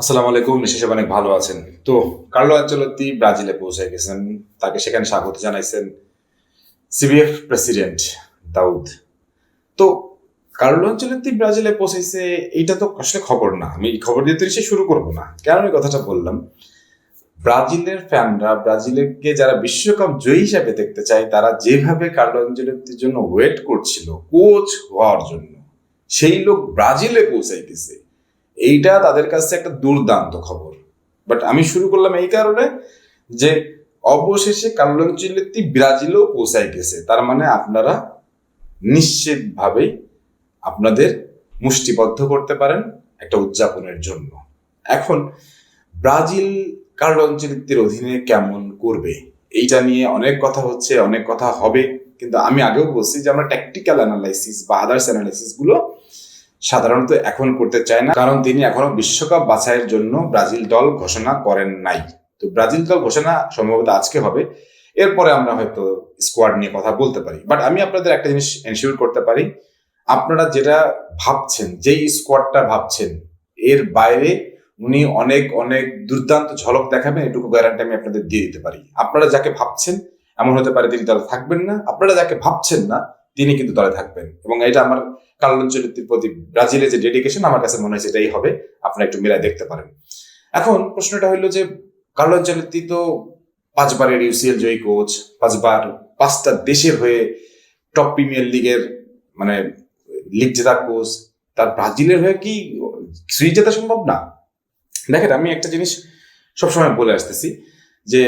আসসালামু আলাইকুম নিশ্চয় অনেক ভালো আছেন। তো কার্লো আঞ্চলতি ব্রাজিলে পৌঁছে গেছেন, তাকে সেখানে স্বাগত জানাইছেন সিবিএফ প্রেসিডেন্ট দাউদ। তো কার্লো আঞ্চলতি ব্রাজিলে পৌঁছেছে এইটা তো আসলে খবর না। আমি এই খবর দিতে এসে শুরু করব না। কেন আমি কথাটা বললাম? ব্রাজিলের ফ্যানরা, ব্রাজিলকে যারা বিশ্বকাপ জয়ী হিসাবে দেখতে চায়, তারা যেভাবে কার্লো আঞ্চলতির জন্য ওয়েট করছিল, কোচ হওয়ার জন্য, সেই লোক ব্রাজিলে পৌঁছাইতেছে এইটা তাদের কাছে একটা দুর্দান্ত খবর। বাট আমি শুরু করলাম এই কারণে যে অবশেষে আনচেলত্তি ব্রাজিলেও পৌঁছায় গেছে। তার মানে আপনারা নিশ্চিতভাবেই আপনাদের মুষ্টিবদ্ধ করতে পারেন একটা উদযাপনের জন্য। এখন ব্রাজিল কার্লো আনচেলত্তির অধীনে কেমন করবে? এইটা নিয়ে অনেক কথা হচ্ছে, অনেক কথা হবে। কিন্তু আমি আগেও বলছি যে আমরা ট্যাকটিক্যাল অ্যানালাইসিস বা আদার্স অ্যানালাইসিসগুলো সাধারণত এখন করতে চায় না, কারণ তিনি এখনও বিশ্বকাপ বাছাইয়ের জন্য ব্রাজিল দল ঘোষণা করেন নাই। তো ব্রাজিল দল ঘোষণা সম্ভবত আজকে হবে। এরপরে আমরা হয়তো স্কোয়াড নিয়ে কথা বলতে পারি। বাট আমি আপনাদের একটা জিনিস এনশিওর করতে পারি, আপনারা যেটা ভাবছেন, যেই স্কোয়াডটা ভাবছেন, এর বাইরে উনি অনেক অনেক দুর্দান্ত ঝলক দেখাবেন, এটুকু গ্যারান্টি আমি আপনাদের দিয়ে দিতে পারি। আপনারা যাকে ভাবছেন, এমন হতে পারে তিনি দলে থাকবেন না। আপনারা যাকে ভাবছেন না, তিনি কিন্তু দলে থাকবেন। এবং এটা আমার কার্লো আনচেলত্তির প্রতি ব্রাজিলের যে ডেডিকেশন আমার কাছে মনে হয় এটাই হবে। আপনারা একটু মিলাই দেখতে পারেন। এখন প্রশ্নটা হলো যে কার্লো আনচেলত্তি তো পাঁচবারের ইউসিএল জয়ী কোচ পাঁচবার পাঁচটা দেশের হয়ে টপ প্রিমিয়ার লিগের মানে লিগ জেতা কোচ তার ব্রাজিলের হয়ে কি সিরিজ জেতা সম্ভব না? দেখেন, আমি একটা জিনিস সবসময় বলে আসতেছি যে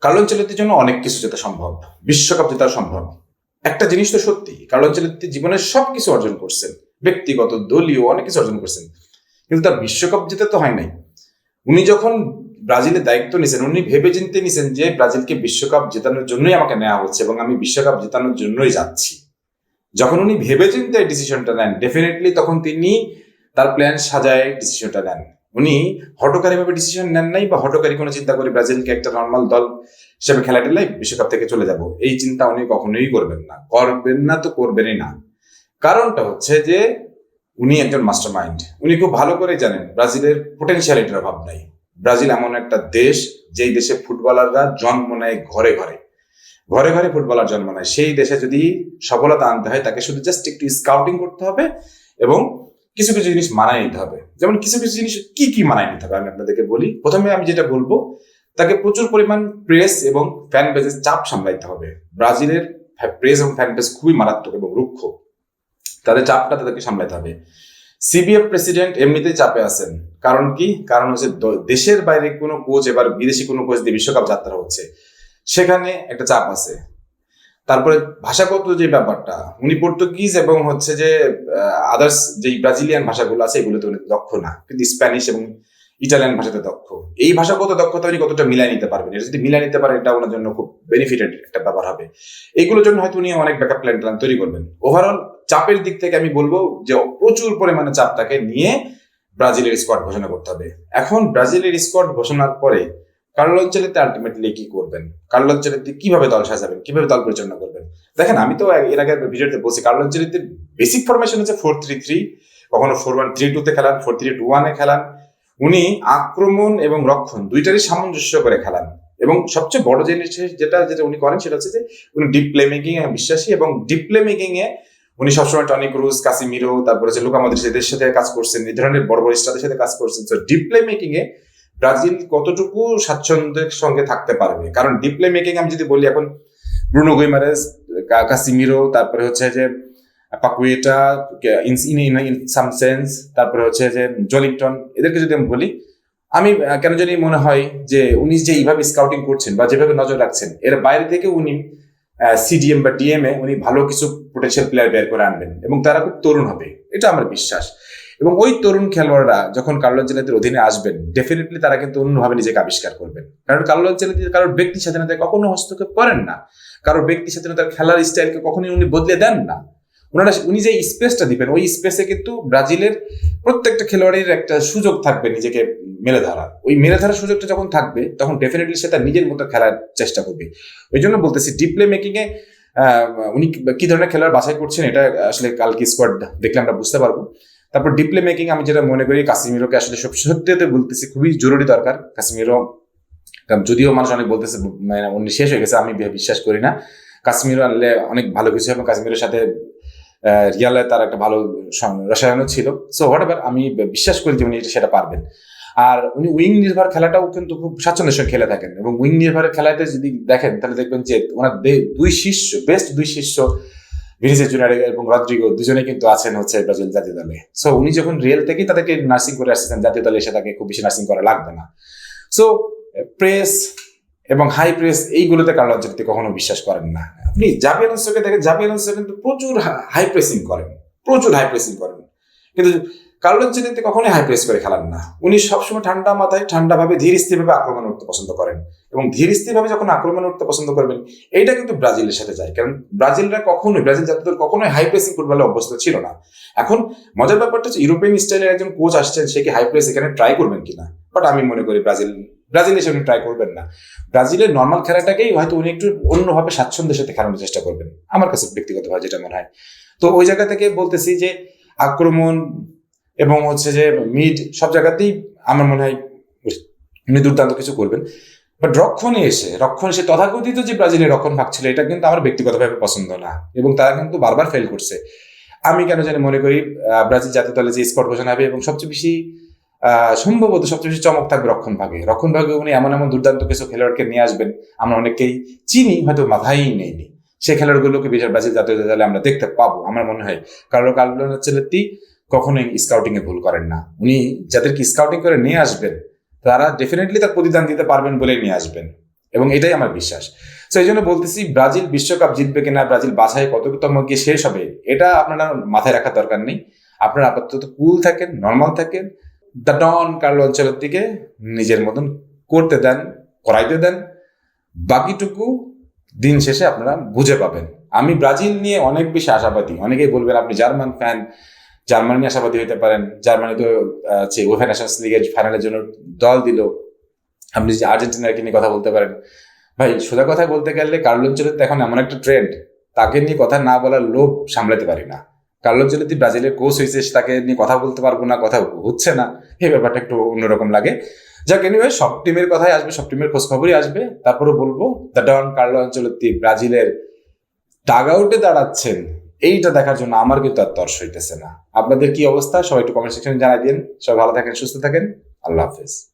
কার্লো আনচেলত্তির জন্য অনেক কিছু জেতা সম্ভব। বিশ্বকাপ জেতা সম্ভব। একটা জিনিস তো সত্যি কার্লো আনচেলত্তি জীবনের সব কিছু অর্জন করছেন। ব্যক্তিগত, দলীয় অনেক কিছু অর্জন করছেন। কিন্তু তার বিশ্বকাপ জেতে তো হয় নাই। উনি যখন ব্রাজিলের দায়িত্ব নিছেন, উনি ভেবে চিনতে নিছেন যে ব্রাজিলকে বিশ্বকাপ জেতানোর জন্যই আমাকে নেওয়া হচ্ছে এবং আমি বিশ্বকাপ জেতানোর জন্যই যাচ্ছি। যখন উনি ভেবে চিনতে ডিসিশনটা নেন ডেফিনেটলি তখন তিনি তার প্ল্যান সাজায় ডিসিশনটা নেন। উনি হটকারী ভাবে ডিসিশন নেন নাই বা হটকারী কোনো চিন্তা করে ব্রাজিলকে একটা নর্মাল দল হিসেবে খেলা টেলাই বিশ্বকাপ থেকে চলে যাব। এই চিন্তা উনি কখনোই করবেন না। করবেন না তো করবেনই না। কারণটা হচ্ছে যে উনি একজন মাস্টার মাইন্ড উনি খুব ভালো করে জানেন ব্রাজিলের পোটেনশিয়ালিটির অভাব নাই। ব্রাজিল এমন একটা দেশ, যেই দেশে ফুটবলাররা জন্ম নেয় ঘরে ঘরে। ঘরে ঘরে ফুটবলার জন্ম নেয়। সেই দেশে যদি সফলতা আনতে হয়, তাকে শুধু জাস্ট একটু স্কাউটিং করতে হবে এবং কিছু কিছু জিনিস মানায় নিতে হবে। যেমন কিছু কিছু জিনিস কি কি মানায় নিতে হবে আমি আপনাদেরকে বলি। প্রথমে আমি যেটা বলব, তাকে প্রচুর পরিমাণ প্রেস এবং ফ্যান বেজের চাপ সামলাইতে হবে। ব্রাজিলের প্রেস এবং ফ্যান বেজ খুবই মারাত্মক এবং রুক্ষ। তাদের চাপটা তাদেরকে সামলাতে হবে। সিবিএফ প্রেসিডেন্ট এমনিতেই চাপে আছেন। কারণ কি? কারণ হচ্ছে দেশের বাইরে কোনো কোচ এবার বিদেশি কোনো কোচ দিয়ে বিশ্বকাপ যাত্রা হচ্ছে। সেখানে একটা চাপ আছে। তারপরে ভাষাগত যে ব্যাপারটা, উনি পর্তুগিজ এবং হচ্ছে যে আদার্স যে ব্রাজিলিয়ান ভাষাগুলো আছে এগুলোতে উনি দক্ষ না। কিন্তু স্প্যানিশ এবং ইটালিয়ান ভাষাতে দক্ষ। এই ভাষাগত দক্ষতা উনি কতটা মিলাই নিতে পারবেন? এটা যদি মিলাই নিতে পারেন, এটা ওনার জন্য খুব বেনিফিটেড একটা ব্যাপার হবে। এইগুলোর জন্য হয়তো উনি অনেক ব্যাকআপ প্ল্যান প্ল্যান তৈরি করবেন। ওভারঅল চাপের দিক থেকে আমি বলব যে, প্রচুর পরিমাণে চাপটাকে নিয়ে ব্রাজিলের স্কোয়াড ঘোষণা করতে হবে। এখন ব্রাজিলের স্কোয়াড ঘোষণার পরে কার্লো অঞ্চলেতে আলটিমেটলি কি করবেন? কার্লো অঞ্চলেতে কীভাবে দল সাজাবেন? কীভাবে দল পরিচালনা করবেন? দেখেন, আমি তো এর আগে ভিডিওতে বলছি কার্লো অঞ্চলেতে বেসিক ফরমেশন হচ্ছে ফোর থ্রি থ্রি কখনো ফোর ওয়ান থ্রি টুতে খেলান ফোর থ্রি টু ওয়ানে খেলান। উনি আক্রমণ এবং রক্ষণ দুইটারই সামঞ্জস্য করে খেলান। এবং সবচেয়ে বড় জিনিস যেটা যেটা উনি করেন সেটা হচ্ছে যে উনি ডিপ প্লে মেকিং এ বিশ্বাসী এবং ডিপ প্লে মেকিং এ উনি সবসময় টনি ক্রুজ, কাসিমিরো, তারপরে হচ্ছে লুকা মদ্রিচ এদের সাথে কাজ করছেন, এই ধরনের বড় বড় স্টারের সাথে কাজ করছেন। তো ডিপ প্লে মেকিং এ ব্রাজিল কতটুকু স্বাচ্ছন্দ্যের সঙ্গে থাকতে পারবে? কারণ ডিপ্লে মেকিং আমি যদি বলি এখন ব্রুনো গুইমারেস কাসিমিরো তারপরে হচ্ছে যে Paqueta in in some sense তারপরে হচ্ছে যে জলিংটন এদেরকে যদি আমি বলি, আমি কেন জানি মনে হয় যে উনি যে এইভাবে স্কাউটিং করছেন বা যেভাবে নজর রাখছেন, এর বাইরে থেকে উনি সিডিএম বা ডিএম এ উনি ভালো কিছু পোটেনশিয়াল প্লেয়ার বের করে আনবেন এবং তারা খুব তরুণ হবে, এটা আমার বিশ্বাস। এবং ওই তরুণ খেলোয়াড়রা যখন কার্লো আঞ্চেলতির অধীনে আসবেন ডেফিনেটলি তারা কিন্তু অন্যভাবে নিজেকে আবিষ্কার করবেন। কারণ কার্লো আঞ্চেলতি কারোর ব্যক্তি স্বাধীনতায় কখনো হস্তক্ষেপ করেন না। কারোর ব্যক্তি স্বাধীনতার খেলার স্টাইলকে কখনোই উনি বদলে দেন না। ওনারা উনি যে স্পেসটা দিবেন ওই স্পেসে কিন্তু ব্রাজিলের প্রত্যেকটা খেলোয়াড়ের একটা সুযোগ থাকবে নিজেকে মেলে ধরার। ওই মেলে ধরার সুযোগটা যখন থাকবে তখন ডেফিনেটলি সে তার নিজের মতো খেলার চেষ্টা করবে। ওই জন্য বলতেছি ডিপ প্লে মেকিং এ আহ, উনি কি ধরনের খেলোয়াড় বাছাই করছেন এটা আসলে কালকে স্কোয়াড দেখলে আমরা বুঝতে পারব। তারপর ডিপ্লে মেকিং আমি যেটা মনে করি, কাশ্মীরকে আসলে সব সত্যিতে বলতেছি, খুবই জরুরি দরকার। কাশ্মীরও যদিও মানুষ অনেক বলতেছে মানে উনি শেষ হয়ে গেছে, আমি বিশ্বাস করি না। কাশ্মীর আনলে অনেক ভালো কিছু এবং কাশ্মীরের সাথে রিয়ালে তার একটা ভালো রসায়নও ছিল। সো হোয়াট এভার আমি বিশ্বাস করি যে উনি সেটা পারবেন। আর উনি উইং নির্ভর খেলাটাও কিন্তু খুব স্বাচ্ছন্দ্যের সঙ্গে খেলে থাকেন। এবং উইং নির্ভরের খেলাতে যদি দেখেন, তাহলে দেখবেন যে ওনার দুই শীর্ষ বেস্ট দুই শীর্ষ ভিনিসিয়াস জুনিয়র এবং রদ্রিগো দুজনে কিন্তু আছেন হচ্ছে ব্রাজিল জাতীয় দলে। সো উনি যখন রিয়েল থেকেই তাদেরকে নার্সিং করে আসছেন জাতীয় দলে এসে তাকে খুব বেশি নার্সিং করা লাগবে না। সো প্রেস এবং হাই প্রেস এইগুলোতে কার্লো আনচেলত্তি কখনো বিশ্বাস করেন না। আপনি জাবি আলোসকে দেখেন জাবি আলোসো কিন্তু প্রচুর হাই প্রেসিং করেন, প্রচুর হাই প্রেসিং করেন। কিন্তু কার্লো আনচেলত্তি কখনোই হাই প্রেস করে খেলান না। উনি সবসময় ঠান্ডা মাথায় ঠান্ডা ভাবে ধীর স্থির ভাবে আক্রমণ উঠতে পছন্দ করেন এবং ধীর স্থির ভাবে যখন আক্রমণ উঠতে পছন্দ করবেন, এইটা কিন্তু ব্রাজিলের সাথে যায়। কারণ ব্রাজিলরা কখনোই, ব্রাজিল জাতীয় দল কখনোই হাই প্রেসিং ফুটবলে অভ্যস্ত ছিল না। এখন মজার ব্যাপারটা হচ্ছে ইউরোপিয়ান স্টাইলের একজন কোচ আসছেন, সে কি হাই প্রেস এখানে ট্রাই করবেন কিনা বাট আমি মনে করি ব্রাজিল ব্রাজিল উনি ট্রাই করবেন না। ব্রাজিলের নর্মাল খেলাটাকেই হয়তো উনি একটু অন্যভাবে স্বাচ্ছন্দ্যের সাথে খেলানোর চেষ্টা করবেন। আমার কাছে ব্যক্তিগতভাবে যেটা মনে হয়। তো ওই জায়গা থেকে বলতেছি যে আক্রমণ এবং হচ্ছে যে মিড সব জায়গাতেই আমার মনে হয় উনি দুর্দান্ত কিছু করবেন। বাট রক্ষণে এসে, রক্ষণ সে তথাকথিত যে ব্রাজিলের রক্ষণ ভাগ ছিল এটা কিন্তু আমার ব্যক্তিগতভাবে পছন্দ না। এবং তারা কিন্তু বারবার ফেল করছে। আমি কেন জানি মনে করি ব্রাজিল জাতীয় দলে যে স্পট ঘোষণা হবে এবং সবচেয়ে বেশি সম্ভবত সবচেয়ে বেশি চমক থাকবে রক্ষণ ভাগে। রক্ষণ ভাগে উনি এমন এমন দুর্দান্ত কিছু খেলোয়াড়কে নিয়ে আসবেন, আমরা অনেকেই চিনি, হয়তো মাথায় নেইনি। সেই খেলোয়াড়গুলোকে বিশাল ব্রাজিল জাতীয় দলে আমরা দেখতে পাবো, আমার মনে হয়। কারণ কার্লো আনচেলত্তি কখনোই স্কাউটিং এ ভুল করেন না। উনি যাদেরকে স্কাউটিং করে নিয়ে আসবেন, তারা ডেফিনেটলি তার প্রতিদান দিতে পারবেন বলে নিয়ে আসবেন। এবং এটাই আমার বিশ্বাস। তো এই জন্য বলতেছি, ব্রাজিল বিশ্বকাপ জিতবে কিনা, ব্রাজিল বাছাই কততম গিয়ে শেষ হবে, এটা আপনারা মাথায় রাখার দরকার নেই। আপনারা আপাতত কুল থাকেন নর্মাল থাকেন দ্য ডন কার্লো অঞ্চলের দিকে নিজের মতন করতে দেন, করাইতে দেন, বাকিটুকু দিন শেষে আপনারা বুঝে পাবেন। আমি ব্রাজিল নিয়ে অনেক বেশি আশাবাদী। অনেকেই বলবেন, আপনি জার্মান ফ্যান জার্মানি আশাবাদী হতে পারেন। জার্মানি তো ওয়েফা ন্যাশনস লিগের ফাইনালের জন্য দল দিল। আপনি যে আর্জেন্টিনাকে নিয়ে কথা বলতে পারেন? ভাই, সোজা কথা বলতে গেলে কার্লো অঞ্চলের এখন এমন একটা ট্রেন্ড তাকে নিয়ে কথা না বলার লোভ সামলাতে পারি না। কার্লো অঞ্চলের ব্রাজিলের কোচ হয়েছে তাকে নিয়ে কথা বলতে পারব না, কথা হচ্ছে না। এই ব্যাপারটা একটু অন্যরকম লাগে। যাক এনিওয়ে সব টিমের কথাই আসবে, সব টিমের খোঁজ খবরই আসবে। তারপরে বলব দ্য ডন কার্লো অঞ্চলের ব্রাজিলের টাগ আউটে দাঁড়াচ্ছেন। এইটা দেখার জন্য আমার কিন্তু আর তর্স হইতেছে না। আপনাদের কি অবস্থা? সবাই একটু কমেন্ট সেকশনে জানাই দিন। সবাই ভালো থাকেন, সুস্থ থাকেন। আল্লাহ হাফেজ।